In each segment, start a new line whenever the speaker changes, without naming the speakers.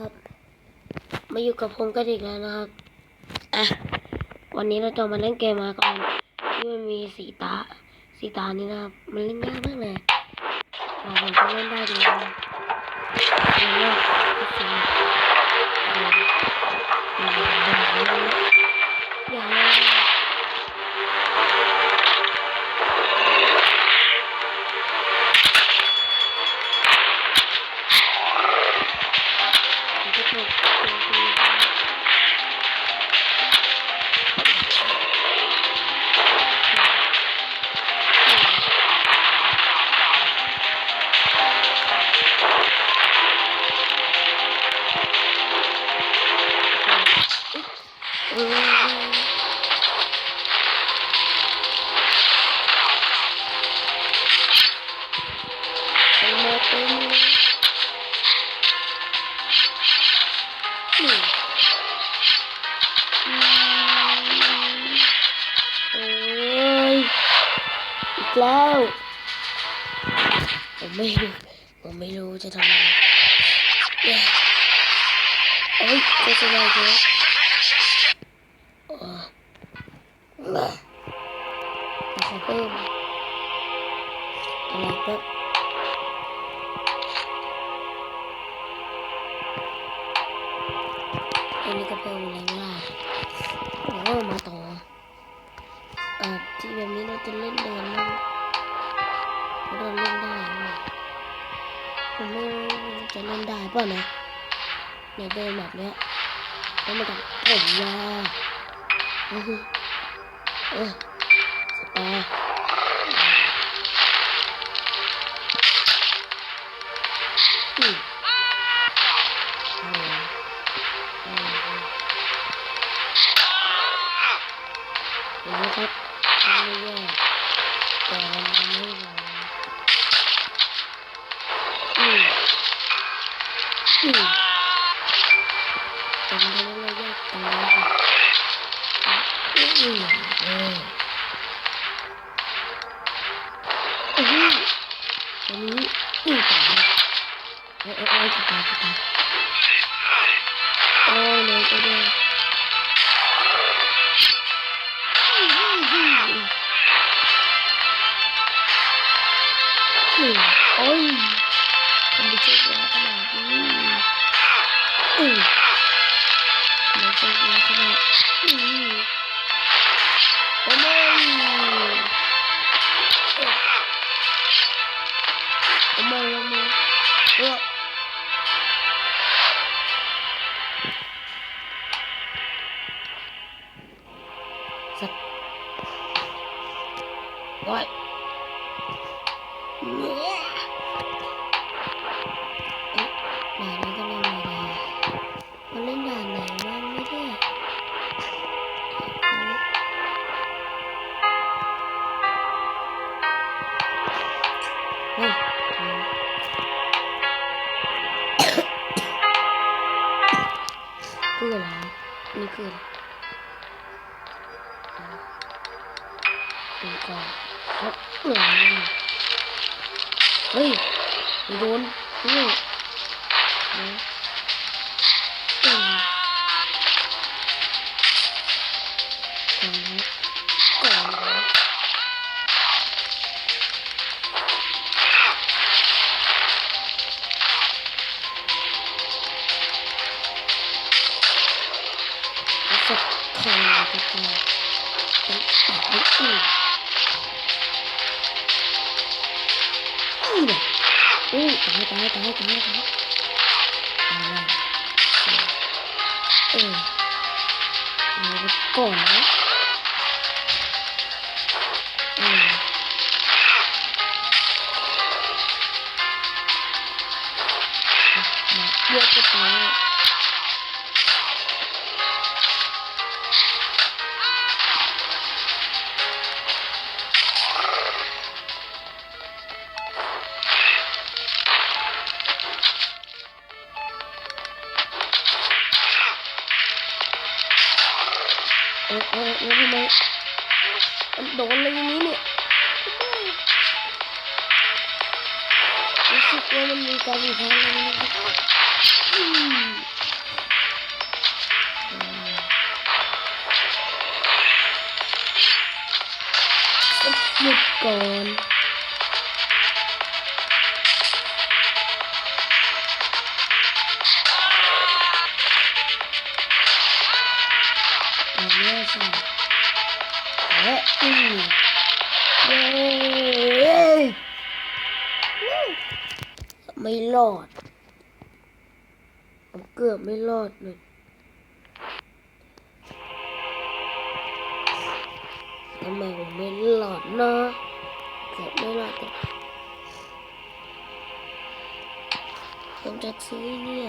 ครับ มาอยู่กับผมก็อีกแล้วนะครับอะวันนี้เราจะมาเล่นเกมมาก่อนที่มันมีสีตาสีตานี่นะครับมันเล่นยากมากเลยมาผมก็เล่นได้ดีนะเล่นยากสีเอ แล้ว ผมไม่รู้ ผมไม่รู้จะทำอะไรเนี่ยโอ้ยก็จะได้เยอะโอ้มาขอเพิ่มอะไรเพิ่มอันนี้ก็เพิ่มอะไรไม่ได้โอ้มาต่อ แบบนี้เราจะเล่นเดินเล่นเดินเล่นได้ไหมผมไม่จะเล่นได้ป่ะนะเนี่ยเดินแบบเนี้ยแล้วมันกับผมยาวเออสตาร์ แต่มันทำให้เราแยกกันนะครับอืมเอออืออันนี้อือตายโอ้โอ้โอ้จะตายจะตายโอ้เลยก็ได้อืมอืมอืมอืมโอ้ยทำไมโชคร้ายขนาดนี้อือ ม เฮ้ยคืออะไรนี่คืออะไรเป็นกองเฮ้ยเฮ้ยไม่โดน อืออู้ตายตายตายตายตายตายเออเอาไปก่อนนะเยอะก็ตาย Benim bu kadar Look gone. Amazing. Let ไรนะครับอืมก่อนอันนี้ใช่และอืมเย้ไม่รอด ผมเกือบไม่รอดเลยทำไมผมไม่หลอดเนาะเกือบไม่หลอดแต่ผมจะซื้อเนี่ย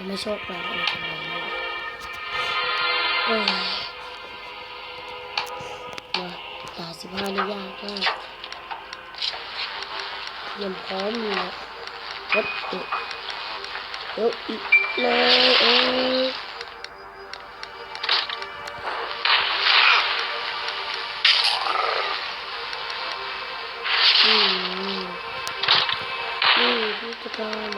ทำไม่โชคร้ายอะไรกันเนี่ยเอ้มาตาสิบห้านี่ยากมากเตรียมพร้อมอยู่นะวัดเอะเอออีกเลยเอออืมนี่พี่จะกล้า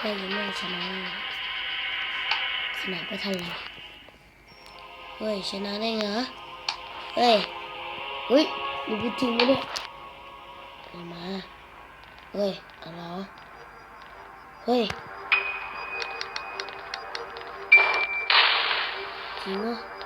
แล้ยังไม่ชนะขนาดไม่ทันเลยเฮ้ยชนะได้เหรอเฮ้ยเฮ้ยดูกูจริงไหมเนี่ยเอามาเฮ้ยอะไรวะเฮ้ยจริงเหรอ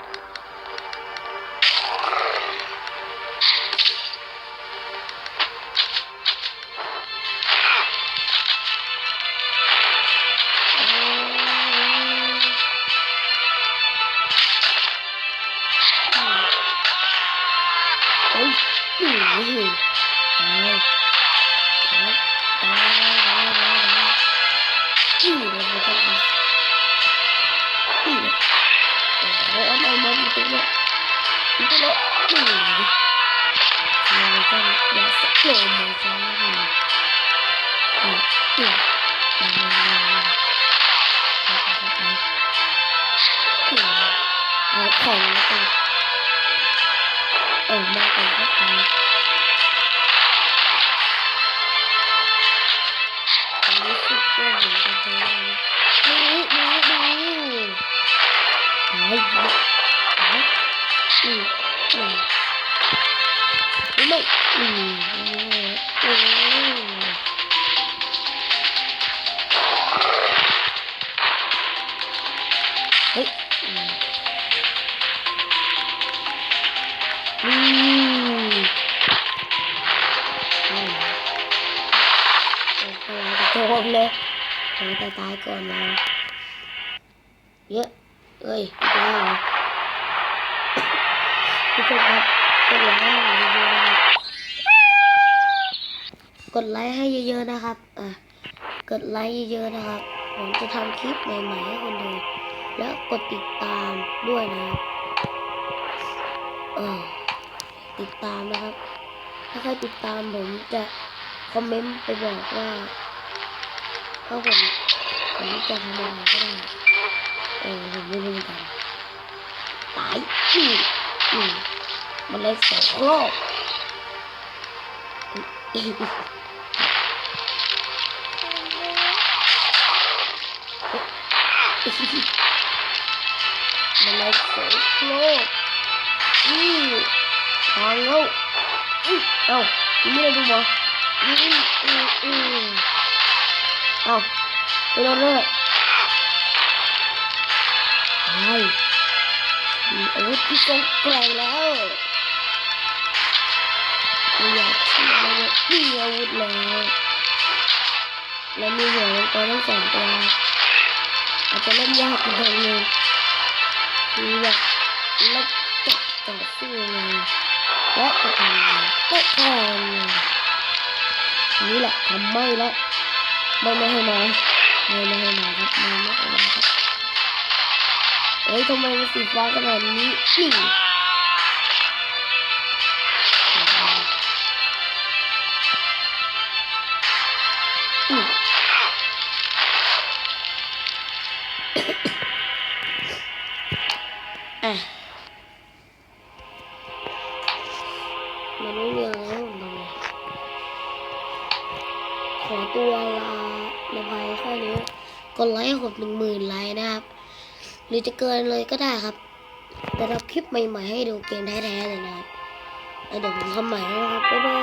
ละอืมสโลโมชั่นอย่าสโลมชั่นอืมอืมอืมมามามามาไปไปไปอืมเอาของมาตัวเออมาก่ห้าไปผมรู้สึกเหมือนกันเลยเฮ้ยมามาต เฮ้ยอืมอืมอืมโอ้โหจะโจมเลยขอแต่ตายก่อนเราเยอะเอ้ยอีกแล้วเหรอทุกคนครับกดไลค์ให้ผมเยอะๆนะครับ กดไลค์ให้เยอะๆนะครับ อะ กดไลค์เยอะๆนะครับ ผมจะทำคลิปใหม่ๆให้คนดู แล้วกดติดตามด้วยนะครับเออติดตามนะครับ ถ้าใครติดตามผมจะคอมเมนต์ไปบอกว่าถ้าผมผมจะทำอะไรก็ได้ เออผมไม่รู้เหมือนกันตายอืมอืมมันเลยสองโลกอืม มันเลยสองโลกอืมทางแล้วอืมเอ้าไม่ดูมออืมอืมอืมเอ้าไปโดนเลยไอ้มีอาวุธที่ทรงแกร่งแล้วไม่อยาก มีอาวุธแล้วและมีหัวมังกรทั้งสองตัวอาจจะเล่นยากอีกทางนึงคือแบบเล็กจับต่อสู้ไงและจะทำไงก็ทำไงนี่แหละทำไม่แล้วไม่ไม่ให้มาไม่ไม่ให้มาครับไม่ไม่ให้มาครับเอ้ยทำไมมันสีฟ้าขนาดนี้นี่ อะมันไม่มีอะไรให้ผมทำเลยขอตัวลาในภัยแค่นี้กดไลค์ให้ผมหนึ่งหมื่นไลค์นะครับ หรือจะเกินเลยก็ได้ครับ แต่ทำคลิปใหม่ๆให้ดูเกมแท้ๆเลยนะครับเดี๋ยวผมทำใหม่นะครับบ๊ายบาย